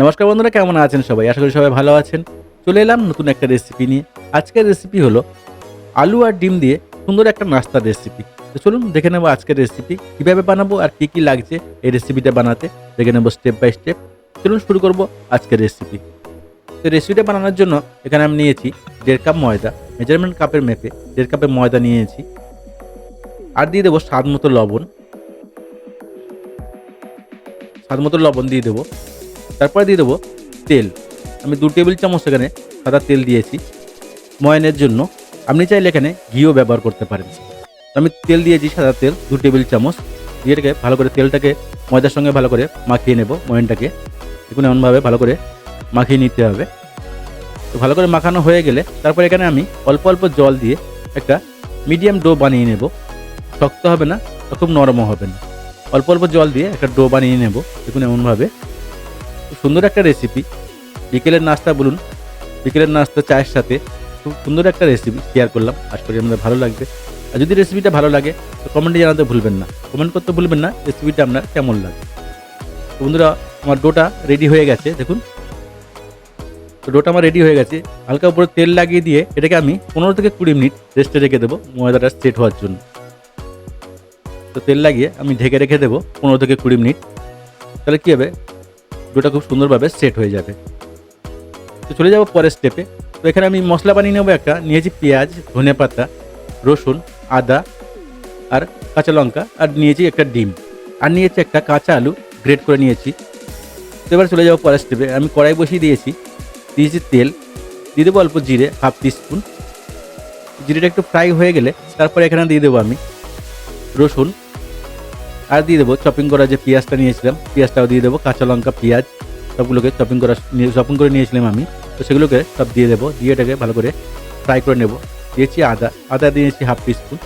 নমস্কার বন্ধুরা, কেমন আছেন সবাই? আশা করি সবাই ভালো আছেন। চলে এলাম নতুন একটা রেসিপি নিয়ে। আজকের রেসিপি হলো আলু আর ডিম দিয়ে সুন্দর একটা নাস্তার রেসিপি তো চলুন দেখে নেব আজকের রেসিপি কীভাবে বানাবো আর কী কী লাগছে এই রেসিপিটা বানাতে। দেখে নেব স্টেপ বাই স্টেপ চলুন শুরু করব আজকের রেসিপি তো রেসিপিটা বানানোর জন্য এখানে আমি নিয়েছি দেড় কাপ ময়দা মেজারমেন্ট কাপের মেপে দেড় কাপের ময়দা নিয়েছি। আর দিয়ে দেবো স্বাদ মতো লবণ। স্বাদ মতো লবণ দিয়ে দেবো। তারপরে দিয়ে দেবো তেল। আমি দু টেবিল চামচ এখানে সাদা তেল দিয়েছি ময়নের জন্য। আপনি চাইলে এখানে ঘিও ব্যবহার করতে পারেন। আমি তেল দিয়েছি সাদা তেল, দু টেবিল চামচ। দিয়ে এটাকে ভালো করে তেলটাকে ময়দার সঙ্গে ভালো করে মাখিয়ে নেব ময়নটাকে। দেখুন এমনভাবে ভালো করে মাখিয়ে নিতে হবে। তো ভালো করে মাখানো হয়ে গেলে তারপর এখানে আমি অল্প অল্প জল দিয়ে একটা মিডিয়াম ডো বানিয়ে নেব। শক্ত হবে না খুব নরমও হবে না। অল্প অল্প জল দিয়ে একটা ডো বানিয়ে নেব। দেখুন এমনভাবে সুন্দর একটা রেসিপি বিকেলের নাস্তা বলুন, বিকেলের নাস্তা চায়ের সাথে। খুব সুন্দর একটা রেসিপি শেয়ার করলাম। আশা করি আপনাদের ভালো লাগবে। আর যদি রেসিপিটা ভালো লাগে, তো কমেন্টে জানাতে ভুলবেন না। কমেন্ট করতে ভুলবেন না রেসিপিটা আপনার কেমন লাগে বন্ধুরা, আমার ডোটা রেডি হয়ে গেছে, দেখুন। তো ডোটা আমার রেডি হয়ে গেছে। হালকা উপরে তেল লাগিয়ে দিয়ে এটাকে আমি পনেরো থেকে কুড়ি মিনিট রেস্টে রেখে দেবো, ময়দাটা সেট হওয়ার জন্য। তো তেল লাগিয়ে আমি ঢেকে রেখে দেবো পনেরো থেকে কুড়ি মিনিট। তাহলে কী হবে? ডোটা খুব সুন্দরভাবে সেট হয়ে যাবে। তো চলে যাব পরের স্টেপে তো এখানে আমি মশলা বানিয়ে নেব একটা। নিয়েছি পেঁয়াজ, ধনে পাতা, রসুন, আদা আর কাঁচা লঙ্কা আর নিয়েছি একটা ডিম। আর নিয়েছি একটা কাঁচা আলু গ্রেট করে নিয়েছি। তো এবার চলে যাব পরের স্টেপে আমি কড়াই বসিয়ে দিয়েছি। দিয়েছি তেল। দিয়ে দেবো অল্প জিরে হাফ টিস্পুন জিরেটা একটু ফ্রাই হয়ে গেলে তারপরে এখানে দিয়ে দেবো আমি রসুন আর দিয়ে দেবো চপিং করা যে পেঁয়াজটা নিয়েছিলাম, পেঁয়াজটাও দিয়ে দেবো, কাঁচা লঙ্কা, পেঁয়াজ, সবগুলোকে চপিং করা চপিং করে নিয়েছিলাম আমি। তো সেগুলোকে সব দিয়ে দেবো, দিয়ে এটাকে ভালো করে ফ্রাই করে নেব। দিয়েছি আদা আদা দিয়েছি হাফ টিস্পুন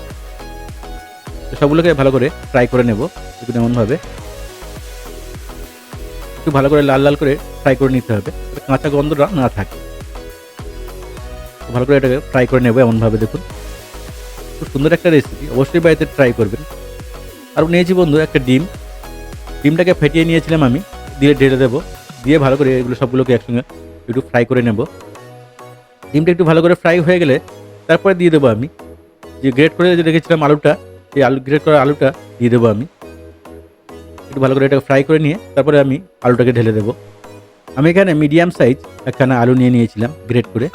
তো সবগুলোকে ভালো করে ফ্রাই করে নেব, একটু এমনভাবে। একটু ভালো করে লাল লাল করে ফ্রাই করে নিতে হবে কাঁচা গন্ধটা না থাকে। ভালো করে এটাকে ফ্রাই করে নেব এমনভাবে, দেখুন। খুব সুন্দর একটা রেসিপি অবশ্যই বাড়িতে ট্রাই করবেন। আর নিয়েছি বন্ধু একটা ডিম। ডিমটাকে ফেটিয়ে নিয়েছিলাম আমি। দিয়ে ঢেলে দেবো। দিয়ে ভালো করে এগুলো সবগুলোকে একসঙ্গে একটু ফ্রাই করে নেব। ডিমটা একটু ভালো করে ফ্রাই হয়ে গেলে তারপরে দিয়ে দেবো আমি। যে গ্রেট করে যে রেখেছিলাম আলুটা সেই আলু গ্রেট করা আলুটা দিয়ে দেবো আমি। একটু ভালো করে এটাকে ফ্রাই করে নিয়ে তারপরে আমি আলুটাকে ঢেলে দেবো। আমি এখানে মিডিয়াম সাইজ একখানা আলু নিয়ে নিয়েছিলাম গ্রেট করে।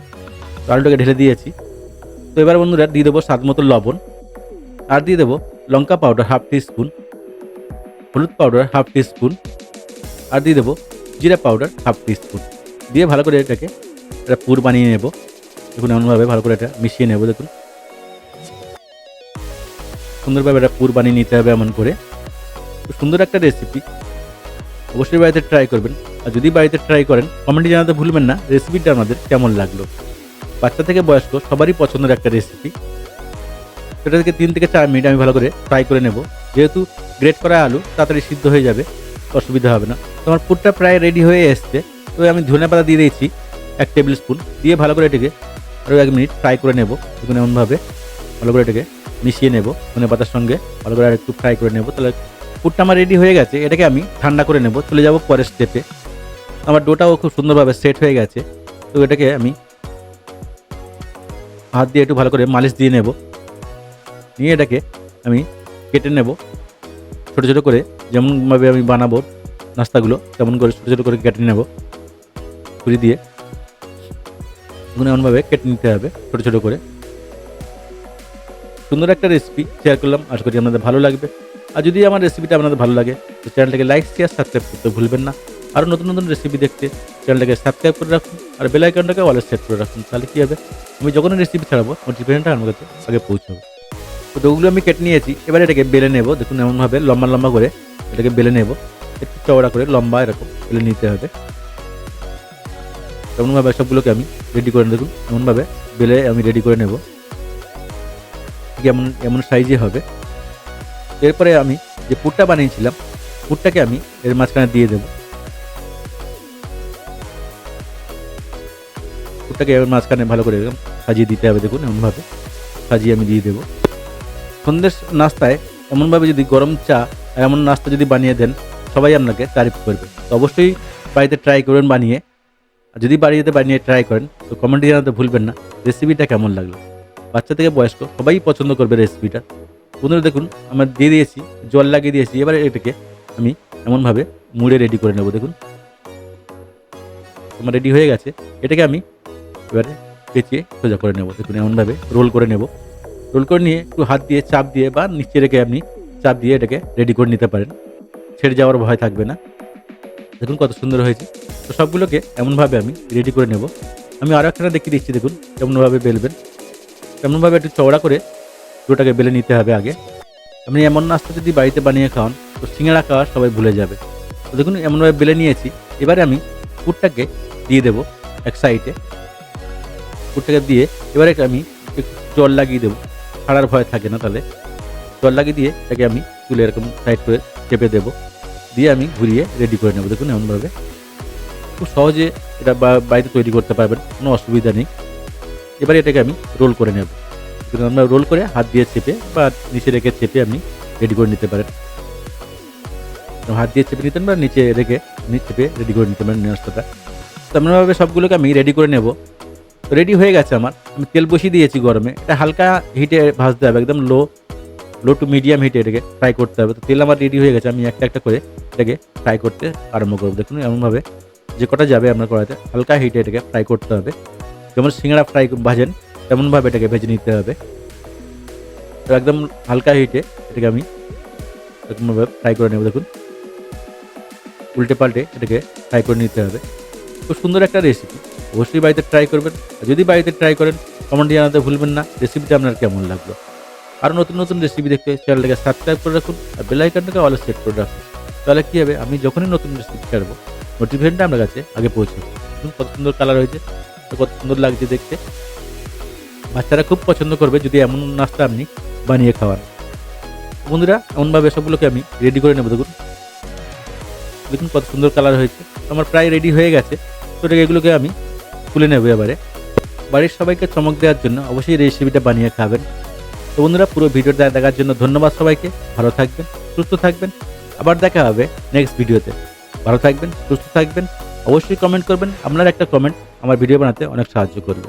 তো আলুটাকে ঢেলে দিয়েছি। তো এবার বন্ধুরা দিয়ে দেবো স্বাদ মতো লবণ। আর দিয়ে দেবো লঙ্কা পাউডার হাফ স্পুন হলুদ পাউডার হাফ স্পুন আর দিয়ে দেবো জিরা পাউডার হাফ স্পুন দিয়ে ভালো করে এটাকে একটা পুর বানিয়ে নেব। দেখুন এমনভাবে ভালো করে এটা মিশিয়ে নেব, দেখুন। সুন্দরভাবে একটা পুর বানিয়ে নিতে হবে এমন করে। সুন্দর একটা রেসিপি অবশ্যই বাড়িতে ট্রাই করবেন। আর যদি বাড়িতে ট্রাই করেন কমেন্টে জানাতে ভুলবেন না। রেসিপিটা আমাদের কেমন লাগল? বাচ্চা থেকে বয়স্ক সবারই পছন্দের একটা রেসিপি সেটা থেকে তিন থেকে চার মিনিট আমি ভালো করে ফ্রাই করে নেব। যেহেতু গ্রেট করা আলু, তাড়াতাড়ি সিদ্ধ হয়ে যাবে, অসুবিধা হবে না। তোমার পুরটা প্রায় রেডি হয়ে এসছে। তো আমি ধনে পাতা দিয়ে দিয়েছি, এক টেবিল স্পুন দিয়ে ভালো করে এটাকে আরও এক মিনিট ফ্রাই করে নেব, দেখুন এমনভাবে। ভালো করে এটাকে মিশিয়ে নেব, ধনে পাতার সঙ্গে। ভালো করে আর একটু ফ্রাই করে নেব। তাহলে পুরটা আমার রেডি হয়ে গেছে। এটাকে আমি ঠান্ডা করে নেব। চলে যাব পরের স্টেপে আমার ডোটাও খুব সুন্দরভাবে সেট হয়ে গেছে। তো এটাকে আমি হাত দিয়ে একটু ভালো করে মালিশ দিয়ে নেব। নিয়ে এটাকে আমি কেটে নেব। ছোটো ছোটো করে যেমনভাবে আমি বানাবো নাস্তাগুলো, তেমন করে ছোটো ছোটো করে কেটে নেব। ছুরি দিয়ে এগুলো এমনভাবে কেটে নিতে হবে ছোটো ছোটো করে। সুন্দর একটা রেসিপি শেয়ার করলাম। আশা করি আপনাদের ভালো লাগবে। আর যদি আমার রেসিপিটা আপনাদের ভালো লাগে, তো চ্যানেলটাকে লাইক শেয়ার সাবস্ক্রাইব করতে ভুলবেন না। আরও নতুন নতুন রেসিপি দেখতে চ্যানেলটাকে সাবস্ক্রাইব করে রাখুন। আর বেল আইকনটাকে ওয়ালে সেট করে রাখুন। তাহলে কী হবে? আমি যখন রেসিপি ছাড়াবো নোটিফিকেশনটা আমার কাছে আগে পৌঁছাবে। তো ওগুলো আমি কেটে নিয়েছি। এবার এটাকে বেলে নেব। দেখুন এমনভাবে লম্বা লম্বা করে এটাকে বেলে নেব। একটু চওড়া করে, লম্বা এরকম বেলে নিতে হবে। এমনভাবে সবগুলোকে আমি রেডি করে দেখুন, এমনভাবে বেলে আমি রেডি করে নেব। এমন এমন সাইজে হবে। এরপরে আমি যে পুরটা বানিয়েছিলাম, পুরটাকে আমি এর মাঝখানে দিয়ে দেব। পুরটাকে এর মাঝখানে ভালো করে সাজিয়ে দিতে হবে। দেখুন, এমনভাবে সাজিয়ে আমি দিয়ে দেবো। সন্দেশ নাস্তায় এমনভাবে যদি গরম চা এমন নাস্তা যদি বানিয়ে দেন, সবাই আপনাকে তারিফ করবে। তো অবশ্যই বাড়িতে ট্রাই করবেন বানিয়ে। আর যদি বাড়িতে বানিয়ে ট্রাই করেন, তো কমেন্টে জানাতে ভুলবেন না রেসিপিটা কেমন লাগল? বাচ্চা থেকে বয়স্ক, সবাই পছন্দ করবে রেসিপিটা বন্ধুরা, দেখুন, আমরা দিয়ে দিয়েছি, জল লাগিয়ে দিয়েছি, এবারে এটাকে আমি এমনভাবে মুড়ে রেডি করে নেব, দেখুন। আমার রেডি হয়ে গেছে, এটাকে আমি এবারে পেঁচিয়ে সোজা করে নেব, দেখুন, এমনভাবে রোল করে নেব। রোল করে নিয়ে একটু হাত দিয়ে চাপ দিয়ে বা নিচে রেখে আপনি চাপ দিয়ে এটাকে রেডি করে নিতে পারেন। ছেড়ে যাওয়ার ভয় থাকবে না। দেখুন কত সুন্দর হয়েছে। তো সবগুলোকে এমনভাবে আমি রেডি করে নেব। আমি আরও একটা দেখিয়ে দিচ্ছি, দেখুন কেমনভাবে বেলবেন। এমনভাবে একটু চওড়া করে পুরোটাকে বেলে নিতে হবে আগে। আপনি এমন নাস্তা যদি বাড়িতে বানিয়ে খাওয়ান তো সিঙ্গাড়া খাওয়া সবাই ভুলে যাবে। তো দেখুন এমনভাবে বেলে নিয়েছি। এবারে আমি পুরটাকে দিয়ে দেবো এক সাইডে পুরটাকে দিয়ে এবারে আমি একটু জল লাগিয়ে দেবো। ছাড়ার ভয় থাকে না তাহলে। জল লাগিয়ে দিয়ে তাকে আমি তুলে এরকম সাইড করে চেপে দেবো। দিয়ে আমি ঘুরিয়ে রেডি করে নেব, দেখুন এমনভাবে। খুব সহজে এটা বাড়িতে তৈরি করতে পারবেন, কোনো অসুবিধা নেই। এবারে এটাকে আমি রোল করে নেব। আমরা রোল করে হাত দিয়ে চেপে বা নিচে রেখে চেপে আপনি রেডি করে নিতে পারেন। হাত দিয়ে চেপে নিতেন বা নিচে রেখে আপনি চেপে রেডি করে নিতে পারেন নাস্তাটা তেমনভাবে সবগুলোকে আমি রেডি করে নেব। রেডি হয়ে গেছে আমার। আমি তেল বসিয়ে দিয়েছি গরমে। এটা হালকা হিটে ভাজতে হবে, একদম লো লো টু মিডিয়াম হিটে এটাকে ফ্রাই করতে হবে। তো তেল আমার রেডি হয়ে গেছে, আমি একটা একটা করে এটাকে ফ্রাই করতে আরম্ভ করব। দেখুন, এমনভাবে যে কটা যাবে আপনার কড়াইতে, হালকা হিটে এটাকে ফ্রাই করতে হবে। যেমন সিঙ্গাড়া ফ্রাই ভাজেন, তেমনভাবে এটাকে ভেজে নিতে হবে। তো একদম হালকা হিটে এটাকে আমি এরকমভাবে ফ্রাই করে নেব, দেখুন। উল্টে পাল্টে এটাকে ফ্রাই করে নিতে হবে। খুব সুন্দর একটা রেসিপি অবশ্যই বাড়িতে ট্রাই করবেন। যদি বাড়িতে ট্রাই করেন কমেন্ট জানাতে ভুলবেন না। রেসিপিটা আপনার কেমন লাগল? আরও নতুন নতুন রেসিপি দেখতে চ্যানেলটাকে সাবস্ক্রাইব করে রাখুন আর বেল আইকনটাকে অল সেট করে রাখুন। তাহলে কী হবে? আমি যখনই নতুন রেসিপি ছাড়বো নোটিফিকেশনটা আপনার কাছে আগে পৌঁছে দেখুন কত সুন্দর কালার হয়েছে কত সুন্দর লাগছে দেখতে। বাচ্চারা খুব পছন্দ করবে যদি এমন নাস্তা আপনি বানিয়ে খাওয়ান। বন্ধুরা, এমনভাবে সবগুলোকে আমি রেডি করে নেব, দেখুন। দেখুন কত সুন্দর কালার হয়েছে। আমার প্রায় রেডি হয়ে গেছে। তো এগুলোকে আমি তুলে নেবে এবারে। বাড়ির সবাইকে চমক দেওয়ার জন্য অবশ্যই রেসিপিটা বানিয়ে খাবেন। তো বন্ধুরা, পুরো ভিডিওটা দেখার জন্য ধন্যবাদ সবাইকে। ভালো থাকবেন, সুস্থ থাকবেন। আবার দেখা হবে নেক্সট ভিডিওতে ভালো থাকবেন, সুস্থ থাকবেন। অবশ্যই কমেন্ট করবেন। আপনার একটা কমেন্ট আমার ভিডিও বানাতে অনেক সাহায্য করবে।